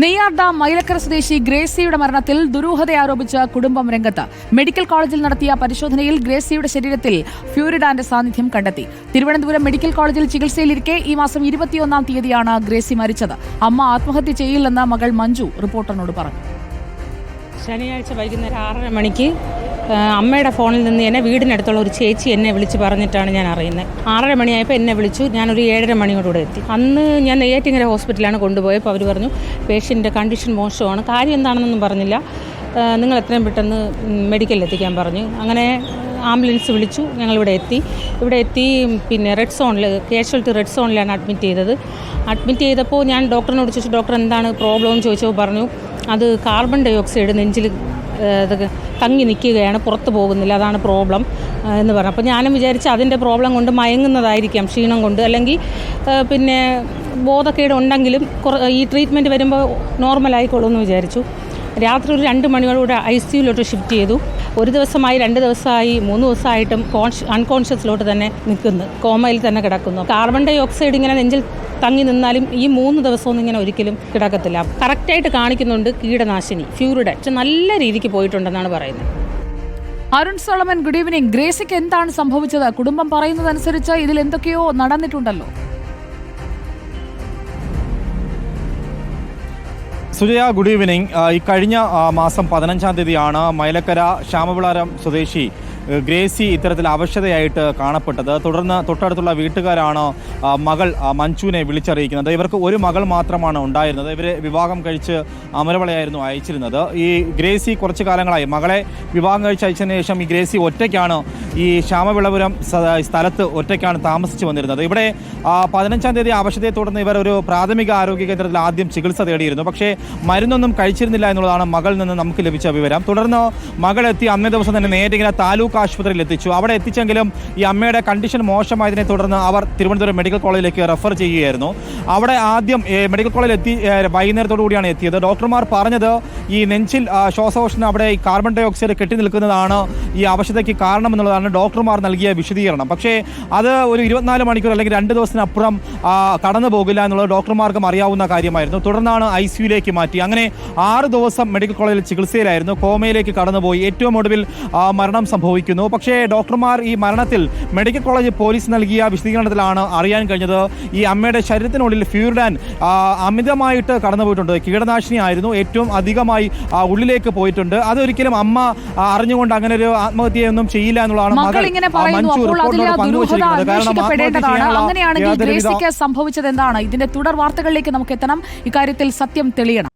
Neyyar dam Mylakkara സ്വദേശി ഗ്രേസിയുടെ മരണത്തിൽ ദുരൂഹത ആരോപിച്ച കുടുംബം രംഗത്ത്. മെഡിക്കൽ കോളേജിൽ നടത്തിയ പരിശോധനയിൽ ഗ്രേസിയുടെ ശരീരത്തിൽ ഫ്യൂരിഡാന്റെ സാന്നിധ്യം കണ്ടെത്തി. തിരുവനന്തപുരം മെഡിക്കൽ കോളേജിൽ ചികിത്സയിലിരിക്കെ ഈ മാസം ഇരുപത്തിയൊന്നാം തീയതിയാണ് ഗ്രേസി മരിച്ചത്. അമ്മ ആത്മഹത്യ ചെയ്യില്ലെന്ന് മകൾ മഞ്ജു റിപ്പോർട്ടറിനോട് പറഞ്ഞു. ശനിയാഴ്ച വൈകുന്നേരം ആറര മണിക്ക് അമ്മയുടെ ഫോണിൽ നിന്ന് എന്നെ വീടിനടുത്തുള്ള ഒരു ചേച്ചി എന്നെ വിളിച്ച് പറഞ്ഞിട്ടാണ് ഞാൻ അറിയുന്നത്. ആറര മണിയായപ്പോൾ എന്നെ വിളിച്ചു. ഞാനൊരു ഏഴര മണിയോടുകൂടെ എത്തി. അന്ന് ഞാൻ നെയ്യാറ്റിങ്ങര ഹോസ്പിറ്റലാണ് കൊണ്ടുപോയപ്പോൾ അവർ പറഞ്ഞു പേഷ്യന്റെ കണ്ടീഷൻ മോശമാണ്. കാര്യം എന്താണെന്നൊന്നും പറഞ്ഞില്ല. നിങ്ങൾ എത്രയും പെട്ടെന്ന് മെഡിക്കലിൽ എത്തിക്കാൻ പറഞ്ഞു. അങ്ങനെ ആംബുലൻസ് വിളിച്ചു. ഞങ്ങളിവിടെ എത്തി. ഇവിടെ എത്തി പിന്നെ റെഡ് സോണിൽ കാഷ്വാലിറ്റി റെഡ് സോണിലാണ് അഡ്മിറ്റ് ചെയ്തത്. അഡ്മിറ്റ് ചെയ്തപ്പോൾ ഞാൻ ഡോക്ടറിനോട് ചോദിച്ചു ഡോക്ടർ എന്താണ് പ്രോബ്ലം എന്ന് ചോദിച്ചപ്പോൾ പറഞ്ഞു അത് കാർബൺ ഡൈ ഓക്സൈഡ് നെഞ്ചിൽ തങ്ങി നിൽക്കുകയാണ് പുറത്ത് പോകുന്നില്ല അതാണ് പ്രോബ്ലം എന്ന് പറഞ്ഞു. അപ്പോൾ ഞാനും വിചാരിച്ച് അതിന്റെ പ്രോബ്ലം കൊണ്ട് മയങ്ങുന്നതായിരിക്കാം ക്ഷീണം കൊണ്ട്. അല്ലെങ്കിൽ പിന്നെ ബോധക്കേട് ഉണ്ടെങ്കിലും ഈ ട്രീറ്റ്മെന്റ് വരുമ്പോൾ നോർമൽ ആയിക്കോളും എന്ന് വിചാരിച്ചു. രാത്രി ഒരു രണ്ട് മണിയോടുകൂടെ ഐ സിയുലോട്ട് ഷിഫ്റ്റ് ചെയ്തു. ഒരു ദിവസമായി രണ്ട് ദിവസമായി മൂന്ന് ദിവസമായിട്ടും കോൺഷ് അൺകോൺഷ്യസിലോട്ട് തന്നെ നിൽക്കുന്നു. കോമയിൽ തന്നെ കിടക്കുന്നു. കാർബൺ ഡൈ ഓക്സൈഡ് ഇങ്ങനെ നെഞ്ചിൽ തങ്ങി നിന്നാലും ഈ മൂന്ന് ദിവസമൊന്നും ഇങ്ങനെ ഒരിക്കലും കിടക്കത്തില്ല. കറക്റ്റായിട്ട് കാണിക്കുന്നുണ്ട് കീടനാശിനി ഫ്യൂറിഡൻ പക്ഷെ നല്ല രീതിക്ക് പോയിട്ടുണ്ടെന്നാണ് പറയുന്നത്. അരുൺ സോളമൻ ഗുഡ് ഈവനിങ് ഗ്രേസിക്ക് എന്താണ് സംഭവിച്ചത്? കുടുംബം പറയുന്നതനുസരിച്ച് ഇതിൽ എന്തൊക്കെയോ നടന്നിട്ടുണ്ടല്ലോ. Sujaya good evening. ഈ കഴിഞ്ഞ മാസം പതിനഞ്ചാം തീയതിയാണ് മൈലക്കര ശ്യാമവിളാരം സ്വദേശി ഗ്രേസി ഇത്തരത്തിൽ അവശതയായിട്ട് കാണപ്പെട്ടത്. തുടർന്ന് തൊട്ടടുത്തുള്ള വീട്ടുകാരാണ് മകൾ മഞ്ജുവിനെ വിളിച്ചറിയിക്കുന്നത്. ഇവർക്ക് ഒരു മകൾ മാത്രമാണ് ഉണ്ടായിരുന്നത്. ഇവരെ വിവാഹം കഴിച്ച് അമരവളയായിരുന്നു അയച്ചിരുന്നത്. ഈ ഗ്രേസി കുറച്ച് കാലങ്ങളായി. മകളെ വിവാഹം കഴിച്ച് അയച്ചതിന് ശേഷം ഈ ഗ്രേസി ഒറ്റയ്ക്കാണ് ഈ ശ്യാമവിളപുരം സ്ഥലത്ത് ഒറ്റയ്ക്കാണ് താമസിച്ചു വന്നിരുന്നത്. ഇവിടെ പതിനഞ്ചാം തീയതി അവശതയെ തുടർന്ന് ഇവർ ഒരു പ്രാഥമിക ആരോഗ്യ കേന്ദ്രത്തിൽ ആദ്യം ചികിത്സ തേടിയിരുന്നു. പക്ഷേ മരുന്നൊന്നും കഴിച്ചിരുന്നില്ല എന്നുള്ളതാണ് മകളിൽ നിന്ന് നമുക്ക് ലഭിച്ച വിവരം. തുടർന്ന് മകൾ എത്തി അന്നേ ദിവസം തന്നെ നേരിങ്ങനെ താലൂക്ക് ആശുപത്രിയിൽ എത്തിച്ചു. അവിടെ എത്തിച്ചെങ്കിലും ഈ അമ്മയുടെ കണ്ടീഷൻ മോശമായതിനെ തുടർന്ന് അവർ തിരുവനന്തപുരം മെഡിക്കൽ കോളേജിലേക്ക് റെഫർ ചെയ്യുകയായിരുന്നു. അവിടെ ആദ്യം മെഡിക്കൽ കോളേജിൽ എത്തി വൈകുന്നേരത്തോടു കൂടിയാണ് എത്തിയത്. ഡോക്ടർമാർ പറഞ്ഞത് ഈ നെഞ്ചിൽ ശ്വാസകോശത്തിന് അവിടെ ഈ കാർബൺ ഡൈ ഓക്സൈഡ് കെട്ടി നിൽക്കുന്നതാണ് ഈ അവശതയ്ക്ക് കാരണമെന്നുള്ളതാണ് ഡോക്ടർമാർ നൽകിയ വിശദീകരണം. പക്ഷേ അത് ഒരു ഇരുപത്തിനാല് മണിക്കൂർ അല്ലെങ്കിൽ രണ്ട് ദിവസത്തിനപ്പുറം കടന്നു പോകില്ല എന്നുള്ളത് ഡോക്ടർമാർക്കും അറിയാവുന്ന കാര്യമായിരുന്നു. തുടർന്നാണ് ഐ സിയുലേക്ക് മാറ്റി. അങ്ങനെ ആറ് ദിവസം മെഡിക്കൽ കോളേജിൽ ചികിത്സയിലായിരുന്നു. കോമയിലേക്ക് കടന്നുപോയി. ഏറ്റവും ഒടുവിൽ മരണം സംഭവിക്കുന്നു. പക്ഷേ ഡോക്ടർമാർ ഈ മരണത്തിൽ മെഡിക്കൽ കോളേജ് പോലീസ് നൽകിയ വിശദീകരണത്തിലാണ് അറിയാൻ കഴിഞ്ഞത്. ഈ അമ്മയുടെ ശരീരത്തിനുള്ളിൽ ഫ്യൂർഡാൻ അമിതമായിട്ട് കടന്നുപോയിട്ടുണ്ട്. കീടനാശിനി ആയിരുന്നു ഏറ്റവും അധികമായി ആ, ഉള്ളിലേക്ക് പോയിട്ടുണ്ട്. അതൊരിക്കലും അമ്മ അറിഞ്ഞുകൊണ്ട് അങ്ങനെ ഒരു ആത്മഹത്യയൊന്നും ചെയ്യില്ല എന്നുള്ളതാണ് മകൾ. മഞ്ജു ദുരൂഹത പങ്കുവച്ചിരിക്കുന്നത്. കാരണം ആത്മഹത്യ സംഭവിച്ചത് എന്താണ്? ഇതിന്റെ തുടർ വാർത്തകളിലേക്ക് നമുക്ക് എത്തണം ഇക്കാര്യത്തിൽ സത്യം തെളിയണം.